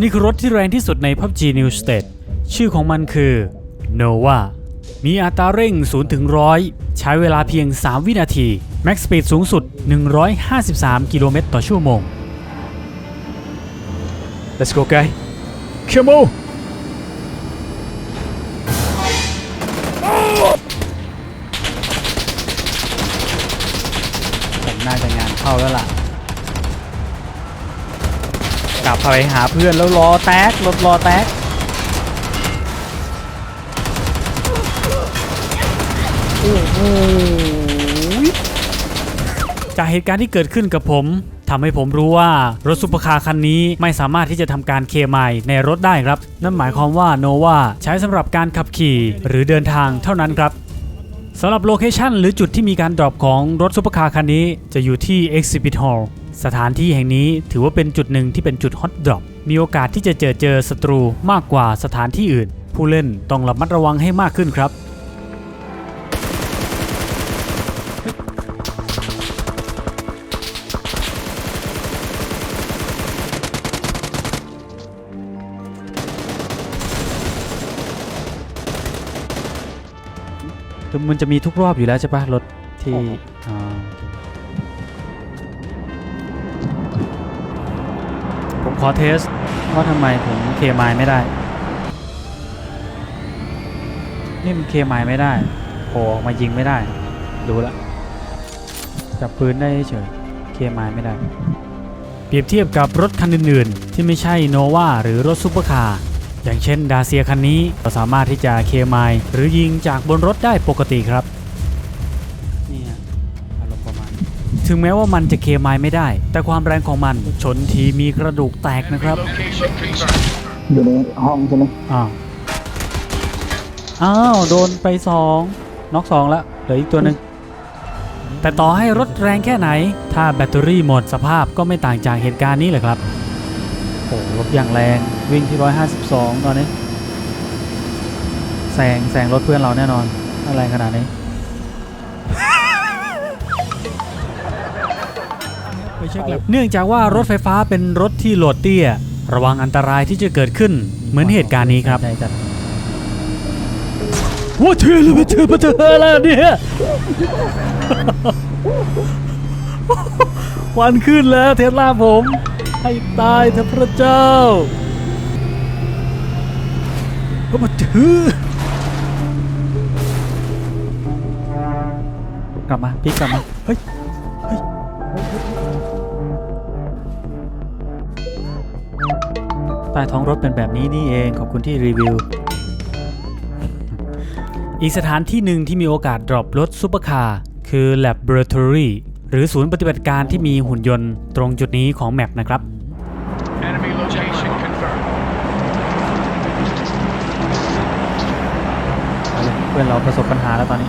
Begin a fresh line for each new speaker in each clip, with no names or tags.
นี่คือรถที่แรงที่สุดใน PUBG New State ชื่อของมันคือ Nova มีอัตราเร่ง 0 ถึง 100 ใช้เวลาเพียง 3 วินาที Max Speed สูงสุด 153 กิโลเมตรต่อชั่วโมง Let's go guy Come on ผมน่าจะงานเข้าแล้วล่ะ กลับไปหาเพื่อนแล้วรอแตกรถรอแตกโอ้โหจากเหตุการณ์ที่เกิดขึ้นกับผมทำให้ผมรู้ว่ารถซุปเปอร์คาร์คันนี้ไม่สามารถที่จะทำการเคมายในรถได้ครับ นั่นหมายความว่าโนวาใช้สำหรับการขับขี่หรือเดินทางเท่านั้นครับสำหรับโลเคชันหรือจุดที่มีการดรอปของรถซุปเปอร์คาร์คันนี้จะอยู่ที่ Exhibit Hall สถานที่แห่งนี้ถือว่าเป็นจุดหนึ่งที่เป็นจุดฮอตดรอปมีโอกาสที่จะเจอเจอศัตรูมากกว่าสถานที่อื่น ผู้เล่นต้องระมัดระวังให้มากขึ้นครับคือมันจะมีทุกรอบอยู่แล้วใช่ปะรถที่ ขอเทสว่าทำไมผมเคมายไม่ได้ นี่มันเคมายไม่ได้โผล่ออกมายิงไม่ได้ ดูละจับปืนได้เฉยเคมายไม่ได้ เปรียบเทียบกับรถคันอื่นๆ ที่ไม่ใช่โนวาหรือรถซุปเปอร์คาร์อย่างเช่นดาเซียคันนี้เราสามารถที่จะเคมายหรือยิงจากบนรถได้ปกติครับ ถึงแม้ว่ามันจะเคมายไม่ได้ แต่ความแรงของมันชนทีมีกระดูกแตกนะครับ
Location confirmed.
อยู่ในห้องใช่ไหม
อ้าวอ้าวโดนไปสองน็อกสองแล้วเหลืออีกตัวหนึ่งแต่ต่อให้รถแรงแค่ไหน ถ้าแบตเตอรี่หมดสภาพก็ไม่ต่างจากเหตุการณ์นี้เลยครับโอ้รถอย่างแรงวิ่งที่ 152 ตอนนี้แซงแซงรถเพื่อนเราแน่นอนถ้าแรงขนาดนี้ เนื่องจากว่ารถไฟฟ้าเป็นรถที่โหลดเตี้ย ระวังอันตรายที่จะเกิดขึ้นเหมือนเหตุการณ์นี้ครับว่าเธอเลยมาเธอมาเธอแล้วเนี่ยวันขึ้นแล้วเทสลาผม ให้ตายเถอะพระเจ้า ก็มาถือกลับมาพี่กลับมา เฮ้ยเฮ้ย ใต้ท้องรถเป็นแบบนี้นี่เองขอบคุณที่รีวิว อีกสถานที่หนึ่งที่มีโอกาสดรอปรถซุปเปอร์คาร์คือ Laboratory หรือศูนย์ปฏิบัติการที่มีหุ่นยนต์ตรงจุดนี้ของแมปนะครับ
Enemy location confirmed.
ไปเลยเพื่อนเราประสบปัญหาแล้วตอนนี้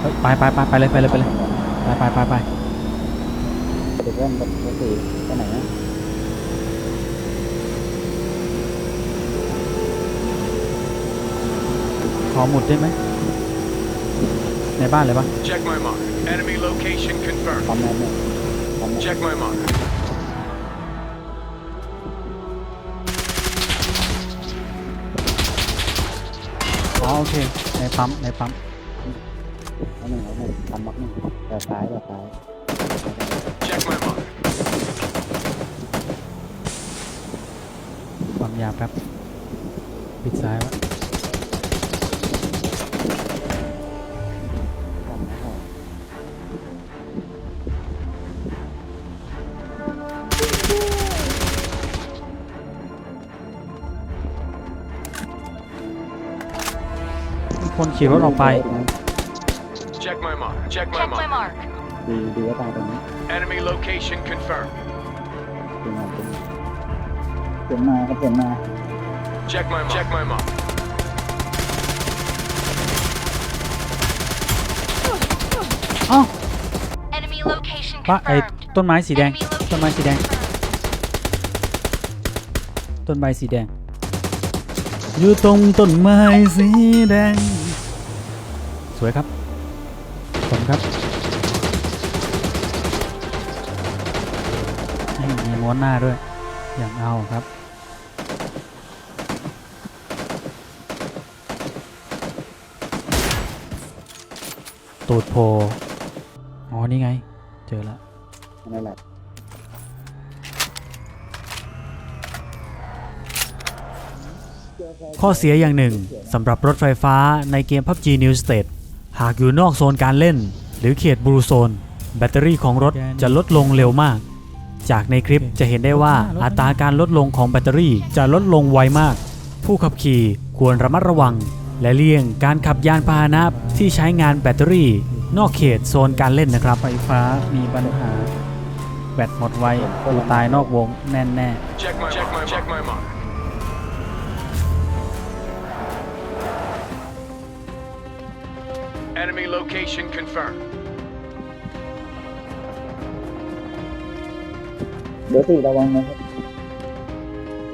เฮ้ยไปไปไปไปเลยไปเลยไปเลยไปไปไปไป
เด็กเล่นกับรถสี่ไปไหนนะ
ขอหมุดได้ไหมในบ้านเลยปะ
Check my mark. Enemy location confirmed.
ทำอะไรเนี่ยทำอะไร
Check my mark.
อ๋อโอเค ในปั๊มในปั๊ม
เอาหนึ่งเอาหนึ่งทำมักหนึ่งแต่ซ้ายแต่ซ้าย
Check my mark.
ปั๊มยาแป๊บปิดซ้ายวะ คนขี่รถออกไป
Check my mark. Check my
Check my
mark.
mark.
ดีดีก็ตายตรงนี้
Enemy location confirmed.
เสียงมาเสียงมาครับเสียงมา
Check my mark. Check my mark.
อ้าว
Enemy location
ปะไอ้
confirmed.
ต้นไม้สีแดง
Enemy
ต้นไม้สีแดง
confirmed.
ต้นใบสีแดง อยู่ตรงต้นไม้สีแดง สวยครับผมครับมีม้วนหน้าด้วย อย่างเอาครับตูดโพ อ๋อ นี่ไง เจอแล้ว
นั่นแหละ
ข้อเสียอย่างหนึ่งสำหรับรถไฟฟ้าในเกม PUBG New State หากอยู่นอกโซนการเล่น หรือเขตบลูโซน แบตเตอรี่ของรถจะลดลงเร็วมาก จากในคลิปจะเห็นได้ว่าอัตราการลดลงของแบตเตอรี่จะลดลงไวมาก ผู้ขับขี่ควรระมัดระวัง และเลี่ยงการขับยานพาหนะที่ใช้งานแบตเตอรี่ นอกเขตโซนการเล่นนะครับ ไฟฟ้ามีปัญหา แบตหมดไวกูตายนอกวงแน่แน่
Check my check my check my mark. Enemy location confirmed.
เดี๋ยวสี่ระวังนะครับ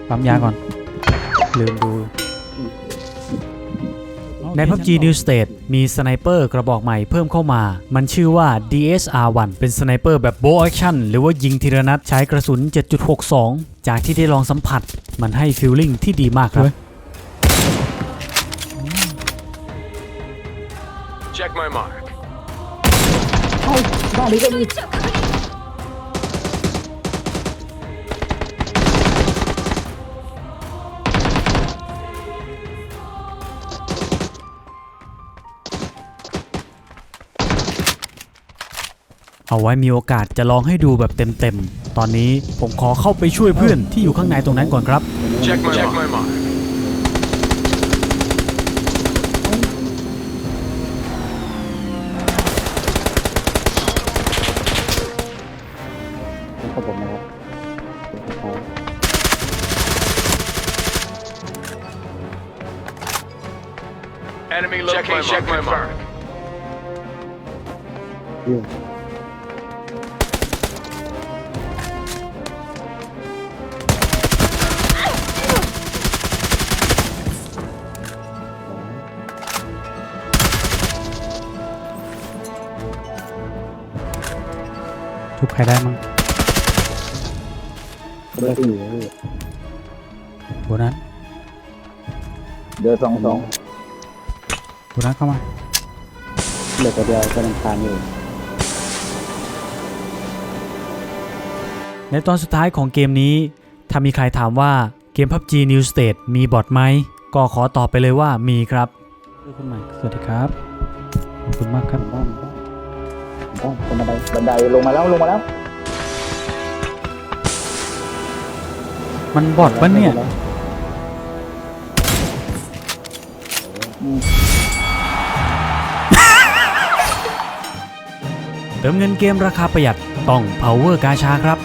ปั๊มยาก่อน ลืมดู ใน PUBG New State มีสไนเปอร์กระบอกใหม่เพิ่มเข้ามา มันชื่อว่า DSR-1 เป็นสไนเปอร์แบบโบว์แอคชั่นหรือว่ายิงทีละนัดใช้กระสุน 7.62 จากที่ได้ลองสัมผัส มันให้ฟิลลิ่งที่ดีมากครับ
Check my mark.
บ้านนี้ก็มี
เอาไว้มีโอกาสจะลองให้ดูแบบเต็มๆ ตอนนี้ผมขอเข้าไปช่วยเพื่อนที่อยู่ข้างในตรงนั้นก่อนครับ
Check my check my mark. Enemy location check my mark.
ยิง
ทุบใครได้มั้ง
เดี๋ยวสองสอง
โบนัสเข้ามา
เหลือตัวเดียวกำลังทานอยู่
ในตอนสุดท้ายของเกมนี้ ถ้ามีใครถามว่าเกม PUBG New State มีบอทไหม ก็ขอตอบไปเลยว่ามีครับคุณใหม่สวัสดีครับ ขอบคุณมากครับ
บ้านบ้านบ้านคนบันไดบันไดลงมาแล้วลงมาแล้ว
มันบอทปะเนี่ย
อืม
เติมเงินเกมราคาประหยัดต้อง Power กาชาครับ